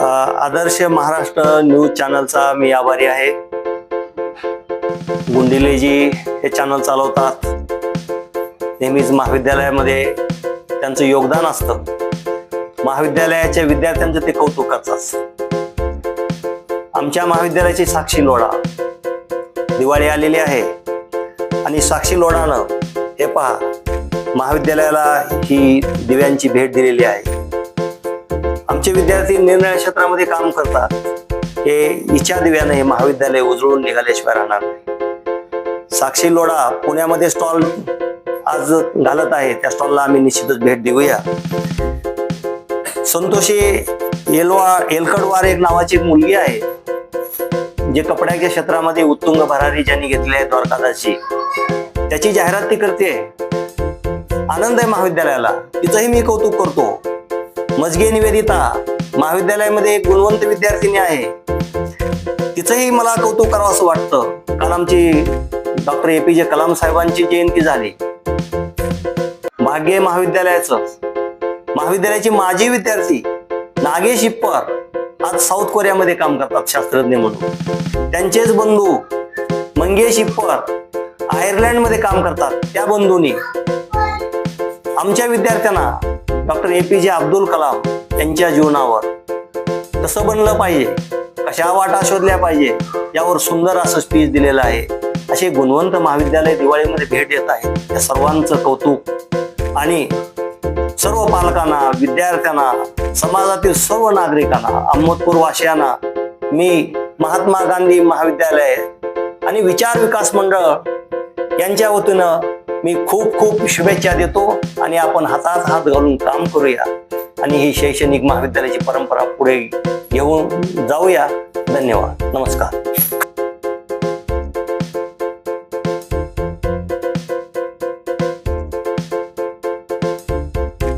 आदर्श Maharashtra news चॅनलचा मी आभारी आहे. गुंडिलेजी हे चॅनल चालवतात. नेहमीच महाविद्यालयामध्ये त्यांचं योगदान असतं. महाविद्यालयाच्या विद्यार्थ्यांचं ते कौतुक करतात आमच्या महाविद्यालयाची साक्षी लोढा. दिवाळी आलेली आहे. आणि साक्षी लोढानं हे पहा महाविद्यालयाला ही दिव्यांची भेट दिलेली आहे. आमचे विद्यार्थी निरनिराळ्या क्षेत्रामध्ये काम करतात. हे इच्छा दिव्याने हे महाविद्यालय उजळून निघाल्याशिवाय राहणार नाही साक्षी लोढा पुण्यामध्ये स्टॉल आज घालत आहे. त्या स्टॉलला आम्ही निश्चितच भेट देऊया. संतोषी एलवा एलकडवार एक नावाची मुलगी आहे. जे कपड्याच्या क्षेत्रामध्ये उत्तुंग भरारी ज्यांनी घेतली आहे द्वारकादासची त्याची जाहिरात ती करते. आनंद आहे महाविद्यालयाला. तिचंही मी कौतुक करतो. मजगे निवेदिता महाविद्यालयामध्ये एक गुणवंत विद्यार्थिनी आहे. तिचंही मला कौतुक करावं असं वाटतं. काल आमची डॉक्टर ए पी जे कलाम साहेबांची जयंती झाली. भाग्य महाविद्यालयाचं. महाविद्यालयाची माजी विद्यार्थी नागेश इप्पर आज साऊथ कोरियामध्ये काम करतात शास्त्रज्ञ म्हणून. त्यांचेच बंधू मंगेश इप्पर आयर्लंडमध्ये काम करतात त्या बंधूंनी. आमच्या विद्यार्थ्यांना डॉक्टर ए पी जे अब्दुल कलाम यांच्या जीवनावर. कसं बनलं पाहिजे. कशा वाटा शोधल्या पाहिजे यावर सुंदर असं स्पीच दिलेलं आहे. असे गुणवंत महाविद्यालय दिवाळीमध्ये भेट देत आहे या सर्वांचं कौतुक. आणि सर्व पालकांना विद्यार्थ्यांना समाजातील सर्व नागरिकांना अहमदपूर वासियांना मी महात्मा गांधी महाविद्यालय आणि विचार विकास मंडळ यांच्या वतीनं मी खूप खूप शुभेच्छा देतो आणि आपण हातात हात घालून काम करूया. आणि ही शैक्षणिक महाविद्यालयाची परंपरा पुढे घेऊन जाऊया. धन्यवाद. नमस्कार.